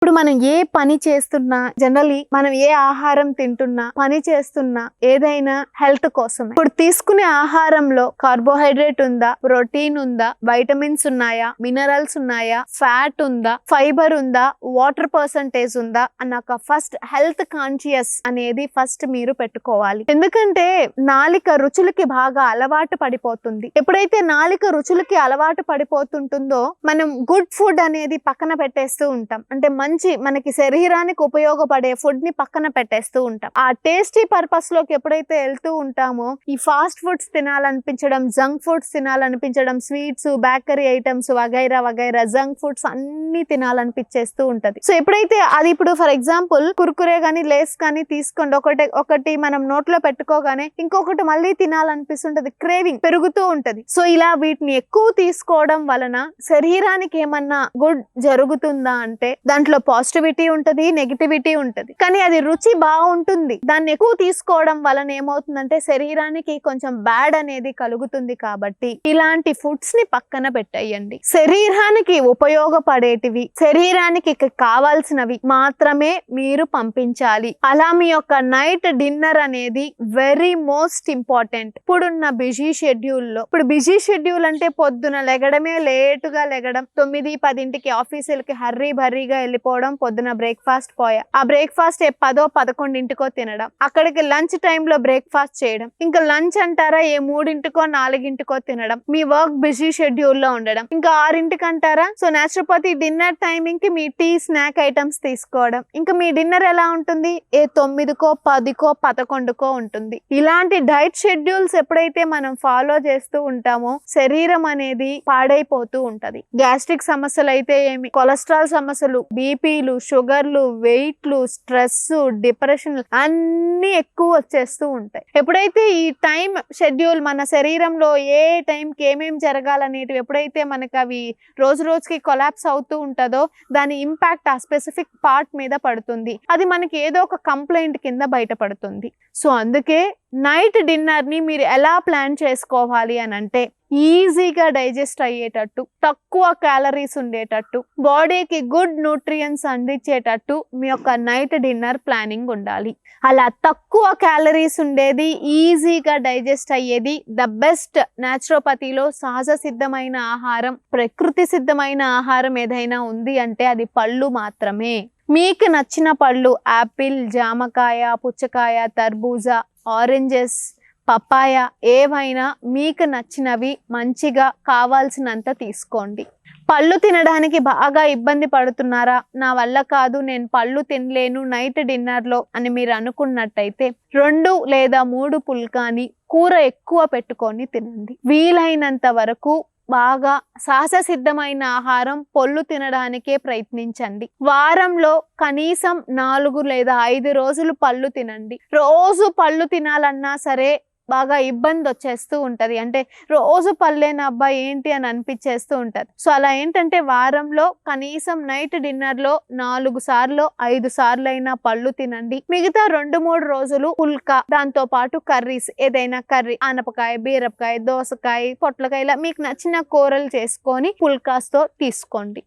ఇప్పుడు మనం ఏ పని చేస్తున్నా జనరలీ మనం ఏ ఆహారం తింటున్నా పని చేస్తున్నా ఏదైనా హెల్త్ కోసమే. ఇప్పుడు తీసుకునే ఆహారంలో కార్బోహైడ్రేట్ ఉందా ప్రోటీన్ ఉందా వైటమిన్స్ ఉన్నాయా మినరల్స్ ఉన్నాయా ఫ్యాట్ ఉందా ఫైబర్ ఉందా వాటర్ పర్సంటేజ్ ఉందా అన్న ఒక ఫస్ట్ హెల్త్ కాన్షియస్ అనేది ఫస్ట్ మీరు పెట్టుకోవాలి. ఎందుకంటే నాలిక రుచులకి బాగా అలవాటు పడిపోతుంది. ఎప్పుడైతే నాలిక రుచులకి అలవాటు పడిపోతుంటుందో మనం గుడ్ ఫుడ్ అనేది పక్కన పెట్టేస్తూ ఉంటాం. అంటే మంచి మనకి శరీరానికి ఉపయోగపడే ఫుడ్ని పక్కన పెట్టేస్తూ ఉంటాం. ఆ టేస్టీ పర్పస్లోకి ఎప్పుడైతే వెళ్తూ ఉంటామో ఈ ఫాస్ట్ ఫుడ్స్ తినాలనిపించడం జంక్ ఫుడ్స్ తినాలనిపించడం స్వీట్స్ బేకరీ ఐటమ్స్ వగైరా వగైరా జంక్ ఫుడ్స్ అన్ని తినాలనిపించేస్తూ ఉంటది. సో ఎప్పుడైతే అది ఇప్పుడు ఫర్ ఎగ్జాంపుల్ కుర్కురే గానీ లేస్ కానీ తీసుకోండి ఒకటి ఒకటి మనం నోట్లో పెట్టుకోగానే ఇంకొకటి మళ్ళీ తినాలనిపిస్తుంటది క్రేవింగ్ పెరుగుతూ ఉంటది. సో ఇలా వీటిని ఎక్కువ తీసుకోవడం వలన శరీరానికి ఏమన్నా గుడ్ జరుగుతుందా అంటే దాంట్లో పాజిటివిటీ ఉంటది నెగిటివిటీ ఉంటది. కానీ అది రుచి బాగుంటుంది. దాన్ని ఎక్కువ తీసుకోవడం వలన ఏమవుతుందంటే శరీరానికి కొంచెం బ్యాడ్ అనేది కలుగుతుంది కాబట్టి ఇలాంటి ఫుడ్స్ని పక్కన పెట్టేయండి. శరీరానికి ఉపయోగపడేటివి శరీరానికి కావాల్సినవి మాత్రమే మీరు పంపించాలి. అలా మీ యొక్క నైట్ డిన్నర్ అనేది వెరీ మోస్ట్ ఇంపార్టెంట్ ఇప్పుడున్న బిజీ షెడ్యూల్లో ఇప్పుడు బిజీ షెడ్యూల్ అంటే పొద్దున లెగడమే లేటుగా లెగడం తొమ్మిది పదింటికి ఆఫీసులకి హర్రీ భర్రీగా వెళ్ళిపోవడం పొద్దున బ్రేక్ఫాస్ట్ పోయా ఆ బ్రేక్ఫాస్ట్ పదో పదకొండింటికో తినడం. అక్కడికి లంచ్లో బ్రేక్ఫాస్ట్ చేయడం. ఇంకా లంచ్ అంటారా ఏ మూడింటికో నాలుగింటికో తినడం. మీ వర్క్ బిజీ షెడ్యూల్లో ఉండడం. ఇంకా ఆరింటికి అంటారా సో నేచురోపతి డిన్నర్ టైమింగ్కి మీ టీ స్నాక్ ఐటమ్స్ తీసుకోవడం. ఇంకా మీ డిన్నర్ ఎలా ఉంటుంది? ఏ తొమ్మిదికో పదికో పదకొండుకో ఉంటుంది. ఇలాంటి డైట్ షెడ్యూల్స్ ఎప్పుడైతే మనం ఫాలో చేస్తూ ఉంటామో శరీరం అనేది పాడైపోతూ ఉంటది. గ్యాస్ట్రిక్ సమస్యలు అయితే ఏమి? కొలెస్ట్రాల్ సమస్యలు బీపీలు షుగర్లు వెయిట్లు స్ట్రెస్ డిప్రెషన్ అన్ని ఎక్కువ వచ్చేస్తూ ఉంటాయి. ఎప్పుడైతే ఈ టైం షెడ్యూల్ మన శరీరంలో ఏ టైంకి ఏమేమి జరగాలనేటివి ఎప్పుడైతే మనకు అవి రోజు రోజుకి కొలాప్స్ అవుతూ ఉంటుందో దాని ఇంపాక్ట్ ఆ స్పెసిఫిక్ పార్ట్ మీద పడుతుంది. అది మనకి ఏదో ఒక కంప్లైంట్ కింద బయటపడుతుంది. సో అందుకే నైట్ డిన్నర్ని మీరు ఎలా ప్లాన్ చేసుకోవాలి అని అంటే ఈజీగా డైజెస్ట్ అయ్యేటట్టు తక్కువ క్యాలరీస్ ఉండేటట్టు బాడీకి గుడ్ న్యూట్రియన్స్ అందించేటట్టు మీ యొక్క నైట్ డిన్నర్ ప్లానింగ్ ఉండాలి. అలా తక్కువ క్యాలరీస్ ఉండేది ఈజీగా డైజెస్ట్ అయ్యేది ద బెస్ట్ న్యాచురోపతిలో సహజ సిద్ధమైన ఆహారం ప్రకృతి సిద్ధమైన ఆహారం ఏదైనా ఉంది అంటే అది పళ్ళు మాత్రమే. మీకు నచ్చిన పళ్ళు యాపిల్ జామకాయ పుచ్చకాయ తర్బూజా ఆరెంజెస్ పపాయ ఏవైనా మీకు నచ్చినవి మంచిగా కావాల్సినంత తీసుకోండి. పళ్ళు తినడానికి బాగా ఇబ్బంది పడుతున్నారా? నా వల్ల కాదు నేను పళ్ళు తినలేను నైట్ డిన్నర్లో అని మీరు అనుకున్నట్టయితే రెండు లేదా మూడు పుల్కాని కూర ఎక్కువ పెట్టుకొని తినండి. వీలైనంత వరకు బాగా సహజ సిద్ధమైన ఆహారం పొల్లు తినడానికే ప్రయత్నించండి. వారంలో కనీసం నాలుగు లేదా ఐదు రోజులు పళ్ళు తినండి. రోజు పళ్ళు తినాలన్నా సరే బాగా ఇబ్బంది వచ్చేస్తూ ఉంటుంది. అంటే రోజు పల్లెన అబ్బాయి ఏంటి అని అనిపించేస్తూ ఉంటుంది. సో అలా ఏంటంటే వారంలో కనీసం నైట్ డిన్నర్లో నాలుగు సార్లు ఐదు సార్లు అయినా పళ్ళు తినండి. మిగతా రెండు మూడు రోజులు పుల్కా దాంతో పాటు కర్రీస్ ఏదైనా కర్రీ ఆనపకాయ బీరపకాయ దోసకాయ పొట్లకాయ ఇలా మీకు నచ్చిన కూరలు చేసుకొని పుల్కాస్తో తీసుకోండి.